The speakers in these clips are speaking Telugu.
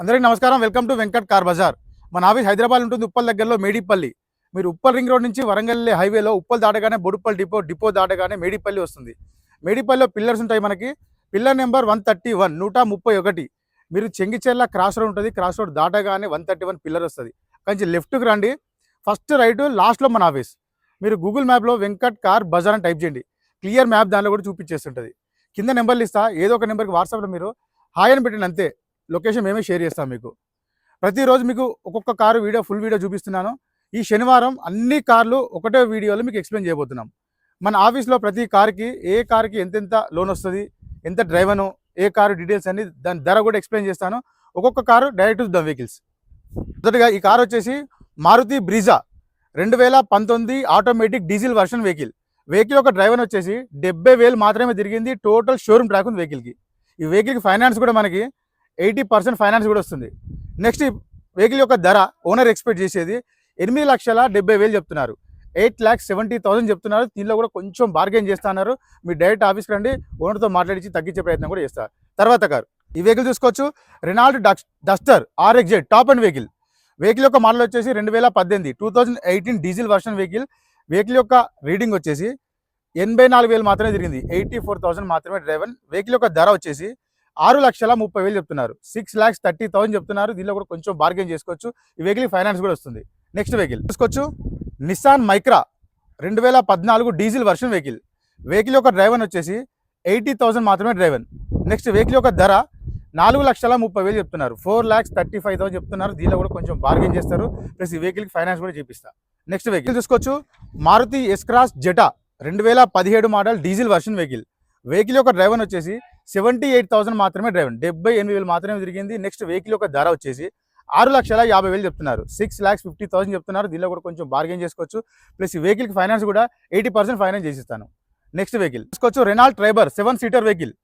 అందరికీ నమస్కారం. Welcome to Venkat car bazaar. మన ఆఫీస్ హైదరాబాద్ ఉంటుంది ఉప్పల్ దగ్గరలో మేడిపల్లి. మీరు ఉప్పల్ రింగ్ రోడ్ నుంచి వరంగల్ హైవేలో ఉప్పల్ దాటగానే బొడుప్పల్ డిపో డిపో దాటగానే మేడిపల్లి వస్తుంది. మేడిపల్లిలో పిల్లర్స్ ఉంటాయి మనకి. Pillar number one thirty one నూట ముప్పై ఒకటి. మీరు చెంగిచెర్ల క్రాస్ రోడ్ ఉంటుంది. క్రాస్ రోడ్ దాటగానే వన్ థర్టీ వన్ పిల్లర్ వస్తుంది. కొంచెం లెఫ్ట్కి రండి. ఫస్ట్ రైట్ లాస్ట్లో మన ఆఫీస్. మీరు గూగుల్ మ్యాప్లో వెంకట్ కార్ బజార్ అని టైప్ చేయండి. క్లియర్ మ్యాప్ దానిలో కూడా చూపించేస్తుంటుంది కింద నెంబర్లు ఇస్తా ఏదో ఒక నెంబర్కి వాట్సాప్లో మీరు హాయ్ అని పెట్టండి అంతే. లొకేషన్ మేమే షేర్ చేస్తాం మీకు. ప్రతిరోజు మీకు ఒక్కొక్క కారు వీడియో ఫుల్ వీడియో చూపిస్తున్నాను. ఈ శనివారం అన్ని కార్లు ఒకటే వీడియోలో మీకు ఎక్స్ప్లెయిన్ చేయబోతున్నాం. మన ఆఫీస్లో ప్రతి కార్కి ఏ కార్కి ఎంతెంత లోన్ వస్తుంది ఎంత డ్రైవను ఏ కారు డీటెయిల్స్ అన్ని దాని ధర కూడా ఎక్స్ప్లెయిన్ చేస్తాను. ఒక్కొక్క కారు డైరెక్ట్ ద వెహికల్స్. మొదటగా ఈ కారు వచ్చేసి మారుతి బ్రీజా రెండు వేల పంతొమ్మిది automatic diesel version vehicle. Vehicle యొక్క డ్రైవర్ వచ్చేసి డెబ్బై వేలు మాత్రమే తిరిగింది టోటల్ షోరూమ్ ట్రాక్ ఉంది వెహికల్కి. ఈ వెహికల్కి ఫైనాన్స్ కూడా మనకి ఎయిటీ పర్సెంట్ ఫైనాన్స్ కూడా వస్తుంది. నెక్స్ట్ వెహికల్ యొక్క ధర ఓనర్ ఎక్స్పెక్ట్ చేసేది ఎనిమిది లక్షల డెబ్బై వేలు చెప్తున్నారు. ఎయిట్ ల్యాక్స్ సెవెంటీ థౌసండ్ చెప్తున్నారు. దీనిలో కూడా కొంచెం బార్గెన్ చేస్తున్నారు. మీరు డైరెక్ట్ ఆఫీస్కి రండి. ఓనర్తో మాట్లాడించి తగ్గించే ప్రయత్నం కూడా చేస్తారు. తర్వాత కారు ఈ వెహికల్ చూసుకోవచ్చు. Renault Duster RXZ top and vehicle vehicle యొక్క మోడల్ వచ్చేసి రెండు వేల పద్దెనిమిది two thousand eighteen diesel version vehicle vehicle యొక్క రీడింగ్ వచ్చేసి ఎనభై నాలుగు వేలు మాత్రమే తిరిగింది. ఎయిటీ ఫోర్ థౌసండ్ మాత్రమే డ్రైవర్ వెహికల్ యొక్క ధర వచ్చేసి ఆరు లక్షల ముప్పై వేలు చెప్తున్నారు. సిక్స్ ల్యాక్స్ థర్టీ థౌసండ్ చెప్తున్నారు. దీనిలో కూడా కొంచెం బార్గెన్ చేసుకోవచ్చు. ఈ వెహికల్ ఫైనాన్స్ కూడా వస్తుంది. నెక్స్ట్ వెహికల్ చూసుకోవచ్చు. నిస్సాన్ మైక్రా రెండు వేల పద్నాలుగు డీజిల్ వర్షన్ వెహికల్ వెహికల్ యొక్క డ్రైవర్ వచ్చేసి ఎయిటీ థౌసండ్ మాత్రమే డ్రైవర్ నెక్స్ట్ వెహికల్ యొక్క ధర నాలుగు లక్షల ముప్పై వేలు చెప్తున్నారు. Four lakhs thirty five thousand చెప్తున్నారు. దీనిలో కూడా కొంచెం బార్గెన్ చేస్తారు. ప్లస్ ఈ వెహికల్కి ఫైనాన్స్ కూడా చేపిస్తా. నెక్స్ట్ వెహికల్ చూసుకోవచ్చు. మారుతి ఎస్క్రాస్ జెటా రెండు వేల పదిహేడు model diesel version vehicle vehicle యొక్క డ్రైవర్ వచ్చేసి సెవెంటీ ఎయిట్ థౌసండ్ మాత్రమే డ్రైవర్. డెబ్బై ఎనిమిది వేలు మాత్రమే తిరిగింది. నెక్స్ట్ వెహికల్ యొక్క ధర వచ్చేసి ఆరు లక్షల యాభై వేలు చెప్తున్నారు. సిక్స్ ల్యాక్స్ ఫిఫ్టీ థౌసండ్ చెప్తున్నారు. దీనిలో కూడా కొంచెం బార్గెన్ చేసుకోవచ్చు. ప్లస్ ఈ వెహికల్కి ఫైనాన్స్ కూడా ఎయిటీ పర్సెంట్ ఫైనాన్స్ చేసిస్తాను. నెక్స్ట్ వెహికల్ చూసుకోవచ్చు Renault Triber seven seater vehicle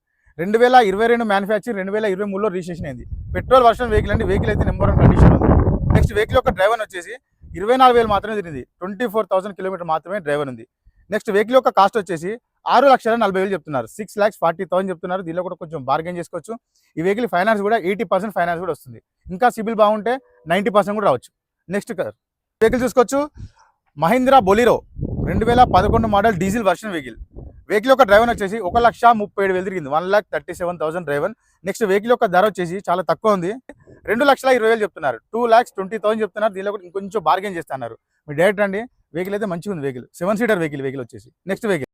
రెండు వేల ఇరవై రెండు మ్యానుఫ్యాక్చరింగ్ రెండు వేల ఇరవై మూడులో రిజిస్ట్రేషన్ అయింది. పెట్రోల్ వర్షన్ వెహికల్ అంటే వెహికల్ అయితే నెంబర్ వన్ కండిషన్ ఉంది. నెక్స్ట్ వెహికల్ యొక్క డ్రైవర్ వచ్చేసి ఇరవై నాలుగు వేలు మాత్రమే తిరిగింది. ట్వంటీ ఫోర్ థౌసండ్ కిలోమీటర్ మాత్రమే డ్రైవర్ ఉంది. నెక్స్ట్ వెహికల్ యొక్క కాస్ట్ వచ్చేసి ఆరు లక్షల నలభై వేలు చెప్తున్నారు. సిక్స్ ల్యాక్స్ ఫార్టీ థౌసండ్ చెప్తున్నారు. దీనిలో కూడా కొంచెం బార్గెన్ చేసుకోవచ్చు. ఈ వెహికల్ ఫైనాన్స్ కూడా ఎయిటీ పర్సెంట్ ఫైనాన్స్ కూడా వస్తుంది. ఇంకా సిబిల్ బాగుంటే నైంటీ పర్సెంట్ కూడా రావచ్చు. నెక్స్ట్ వెహికల్ చూసుకోవచ్చు. మహీంద్రా బొలిరో రెండు వేల పదకొండు model diesel version vehicle vehicle యొక్క డ్రైవర్ వచ్చేసి ఒక లక్ష ముప్పై ఏడు వేలు తిరిగింది. One lakh thirty seven thousand driver next vehicle యొక్క ధర వచ్చేసి చాలా తక్కువ ఉంది. రెండు లక్షల ఇరవై వేలు చెప్తున్నారు. టూ ల్యాక్స్ ట్వంటీ థౌసండ్ చెప్తున్నారు. దీనిలో కూడా ఇంకొంచెం బార్గెన్ చేస్తున్నారు. మీరు డైరెక్ట్ అండి వెహికల్ అయితే మంచిగా ఉంది vehicle. Seven seater vehicle vehicle వచ్చేసి. Next vehicle.